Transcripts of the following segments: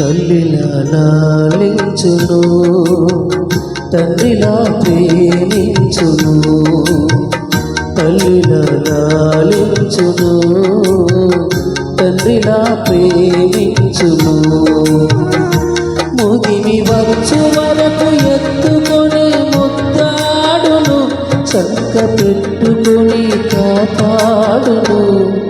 తల్లిలా నాలించును తండ్రిలా ప్రేమించును. తల్లిలా నాలించును తండ్రిలా ప్రేమించును. ముదిమి వచ్చు వరకు ఎత్తుకొని ముద్దాడును చక్క పెట్టుకొని కాపాడును.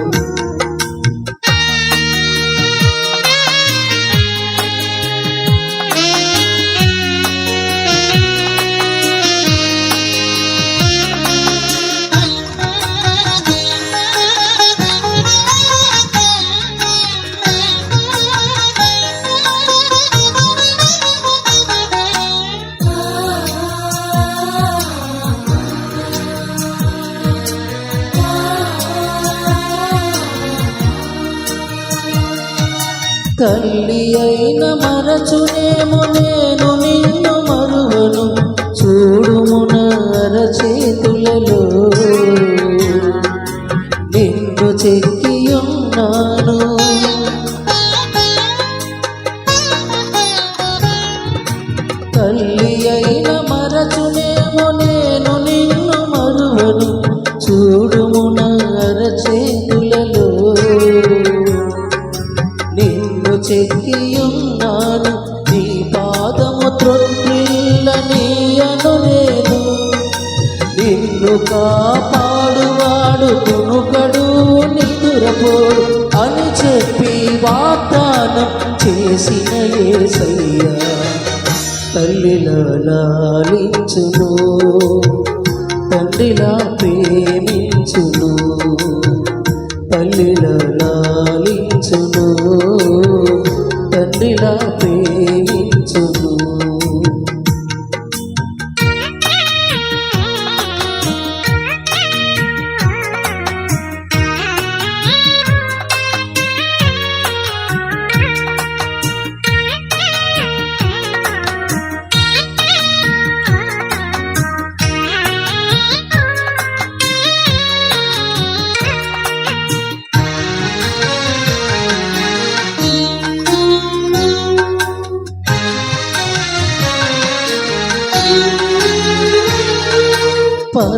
తల్లి అయిన మరచునేమో నేను నిన్ను మరువను. చూడుమున చేతులలో. నిన్ను చెక్కి ఉన్నాను తల్లి చెక్కియున్నాను నీ పాదము త్రొట్టిల్లనీయను నేను. నిన్ను కాపాడువాడు కునుకడు నిదురపోడు అని చెప్పి వాగ్దానం చేసిన ఏసయ్యా. తల్లిలా లాలించును తల్లిలా ప్రేమించును. తల్లిలా లాలించును.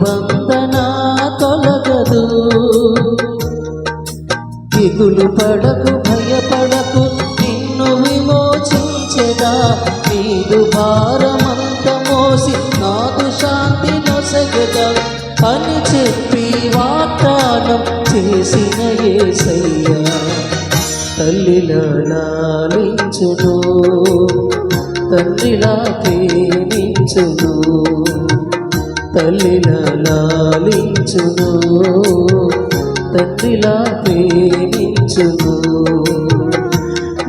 నిబంధన తొలగదు. దిగులు పడకు భయపడకు నిన్ను విమోచించెదా. నీరు భారమంత మోసి నాకు శాంతి నొసగదా. అని చెప్పి వాగ్దానం చేసిన ఏసయ్యా తల్లిలా లాలించును తండ్రిలా ప్రేమించును. తల్లిలా లాలించును తండ్రిలా ప్రేమించును.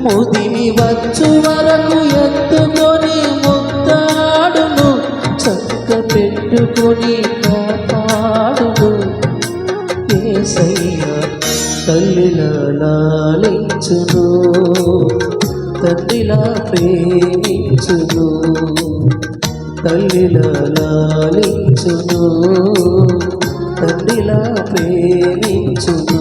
ముదిమి వచ్చు వరకు ఎత్తుకొని ముక్తాడును చక్క పెట్టుకొని కాపాడును. ఏసయ్యా తల్లిలా లాలించును తండ్రిలా ప్రేమించును. తల్లిలా లాలించును తండ్రిలా ప్రేమించును